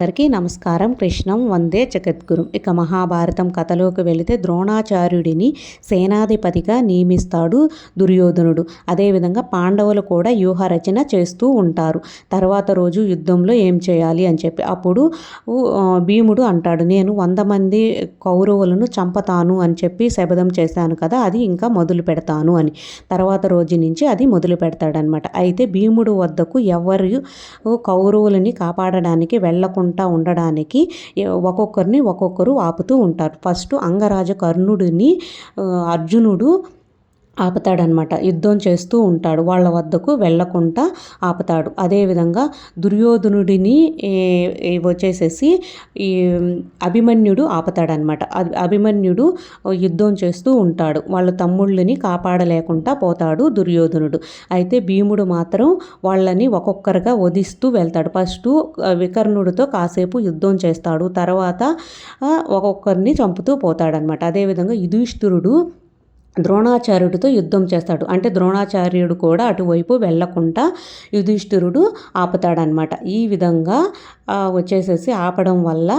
అందరికీ నమస్కారం. కృష్ణం వందే జగద్గురు. ఇక మహాభారతం కథలోకి వెళితే ద్రోణాచార్యుడిని సేనాధిపతిగా నియమిస్తాడు దుర్యోధనుడు. అదేవిధంగా పాండవులు కూడా వ్యూహ రచన చేస్తూ ఉంటారు. తర్వాత రోజు యుద్ధంలో ఏం చేయాలి అని చెప్పి అప్పుడు భీముడు అంటాడు నేను వంద మంది కౌరవులను చంపతాను అని చెప్పి శబదం చేశాను కదా అది ఇంకా మొదలు పెడతాను అని. తర్వాత రోజు నుంచి అది మొదలు పెడతాడనమాట అయితే భీముడు వద్దకు ఎవరు కౌరవులని కాపాడడానికి వెళ్ళకుండా ఆపకుండా ఉండడానికి ఒక్కొక్కరిని ఒక్కొక్కరు ఆపుతూ ఉంటారు. ఫస్ట్ అంగరాజ కర్ణుడిని అర్జునుడు ఆపుతాడనమాట. యుద్ధం చేస్తూ ఉంటాడు. వాళ్ళ వద్దకు వెళ్ళకుండా ఆపుతాడు. అదేవిధంగా దుర్యోధనుడిని వచ్చేసేసి ఈ అభిమన్యుడు ఆపుతాడనమాట. అభిమన్యుడు యుద్ధం చేస్తూ ఉంటాడు. వాళ్ళ తమ్ముళ్ళని కాపాడలేకుండా పోతాడు దుర్యోధనుడు. అయితే భీముడు మాత్రం వాళ్ళని ఒక్కొక్కరుగా వధిస్తూ వెళ్తాడు. ఫస్ట్ వికర్ణుడితో కాసేపు యుద్ధం చేస్తాడు. తర్వాత ఒక్కొక్కరిని చంపుతూ పోతాడనమాట. అదేవిధంగా యుధిష్ఠిరుడు ద్రోణాచార్యుడితో యుద్ధం చేస్తాడు. అంటే ద్రోణాచార్యుడు కూడా అటువైపు వెళ్ళకుండా యుధిష్ఠిరుడు ఆపుతాడనమాట ఈ విధంగా వచ్చేసేసి ఆపడం వల్ల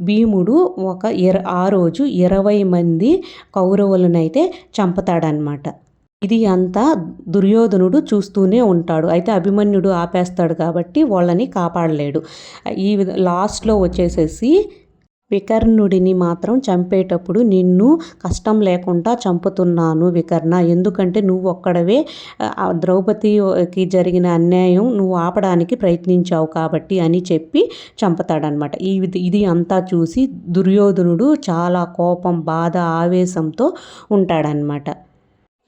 భీముడు ఒక ఇర ఆ రోజు ఇరవై మంది కౌరవులనైతే చంపుతాడనమాట ఇది అంతా దుర్యోధనుడు చూస్తూనే ఉంటాడు. అయితే అభిమన్యుడు ఆపేస్తాడు కాబట్టి వాళ్ళని కాపాడలేడు. ఈ విధ లాస్ట్లో వచ్చేసేసి వికర్ణుడిని మాత్రం చంపేటప్పుడు నిన్ను కష్టం లేకుండా చంపుతున్నాను వికర్ణ. ఎందుకంటే నువ్వు ఒక్కడవే ద్రౌపదికి జరిగిన అన్యాయం నువ్వు ఆపడానికి ప్రయత్నించావు కాబట్టి అని చెప్పి చంపుతాడనమాట. ఈ ఇది అంతా చూసి దుర్యోధనుడు చాలా కోపం బాధ ఆవేశంతో ఉంటాడనమాట.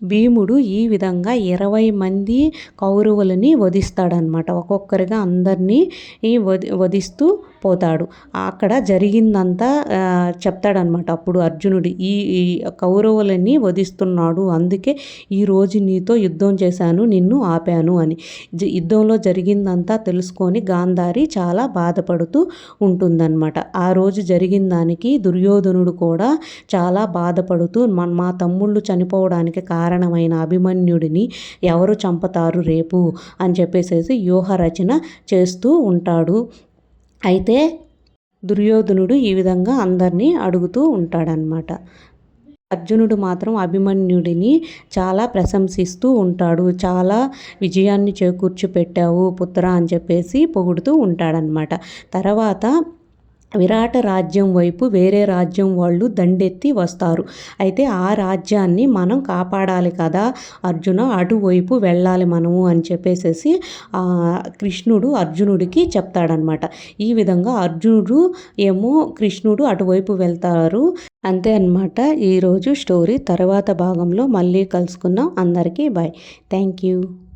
భీముడు ఈ విధంగా ఇరవై మంది కౌరవులని వధిస్తాడనమాట ఒక్కొక్కరిగా అందరినీ వధి వధిస్తూ పోతాడు. అక్కడ జరిగిందంతా చెప్తాడనమాట అప్పుడు అర్జునుడు ఈ కౌరవులని వధిస్తున్నాడు అందుకే ఈరోజు నీతో యుద్ధం చేశాను నిన్ను ఆపాను అని. యుద్ధంలో జరిగిందంతా తెలుసుకొని గాంధారి చాలా బాధపడుతూ ఉంటుందన్నమాట. ఆ రోజు జరిగిన దానికి దుర్యోధనుడు కూడా చాలా బాధపడుతూ మా తమ్ముళ్ళు చనిపోవడానికి కారణం కారణమైన అభిమన్యుడిని ఎవరు చంపుతారు రేపు అని చెప్పేసేసి వ్యూహ రచన చేస్తూ ఉంటాడు. అయితే దుర్యోధనుడు ఈ విధంగా అందరినీ అడుగుతూ ఉంటాడనమాట అర్జునుడు మాత్రం అభిమన్యుడిని చాలా ప్రశంసిస్తూ ఉంటాడు. చాలా విజయాన్ని చేకూర్చి పెట్టావు పుత్ర అని చెప్పేసి పొగుడుతూ ఉంటాడనమాట తర్వాత విరాట రాజ్యం వైపు వేరే రాజ్యం వాళ్ళు దండెత్తి వస్తారు. అయితే ఆ రాజ్యాన్ని మనం కాపాడాలి కదా అర్జున అటువైపు వెళ్ళాలి మనము అని చెప్పేసేసి కృష్ణుడు అర్జునుడికి చెప్తాడనమాట ఈ విధంగా అర్జునుడు ఏమో కృష్ణుడు అటువైపు వెళ్తారు. అంతే అనమాట ఈరోజు స్టోరీ. తర్వాత భాగంలో మళ్ళీ కలుసుకుందాం. అందరికీ బాయ్. Thank you.